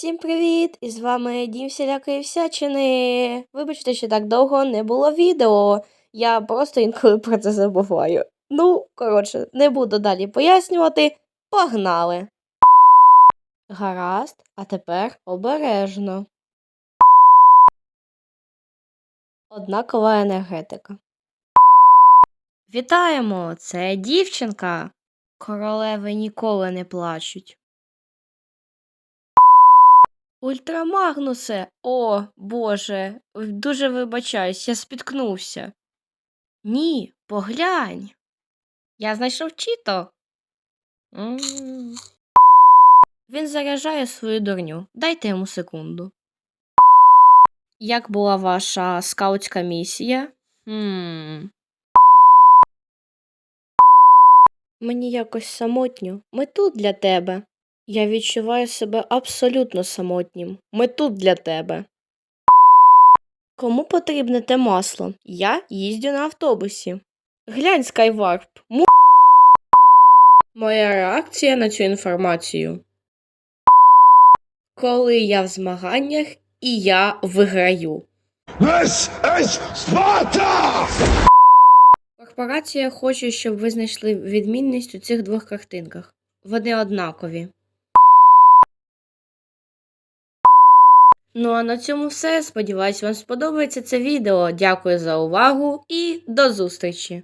Всім привіт! І з вами Дім всілякої всячини. Вибачте, що так довго не було відео. Я просто інколи про це забуваю. Ну, коротше, не буду далі пояснювати. Погнали! Гаразд, а тепер обережно. Однакова енергетика. Вітаємо! Це дівчинка. Королеви ніколи не плачуть. Ультрамагнусе! О, Боже, дуже вибачаюсь, я спіткнувся. Ні, поглянь. Я знайшов чіто. Він заряджає свою дурню. Дайте йому секунду. Як була ваша скаутська місія? Мені якось самотньо. Ми тут для тебе. Я відчуваю себе абсолютно самотнім. Ми тут для тебе. Кому потрібне те масло? Я їздю на автобусі. Глянь, Скайварп. Му... Моя реакція на цю інформацію. Коли я в змаганнях і я виграю. This is Sparta! Корпорація хоче, щоб ви знайшли відмінність у цих двох картинках. Вони однакові. Ну а на цьому все. Сподіваюсь, вам сподобається це відео. Дякую за увагу і до зустрічі!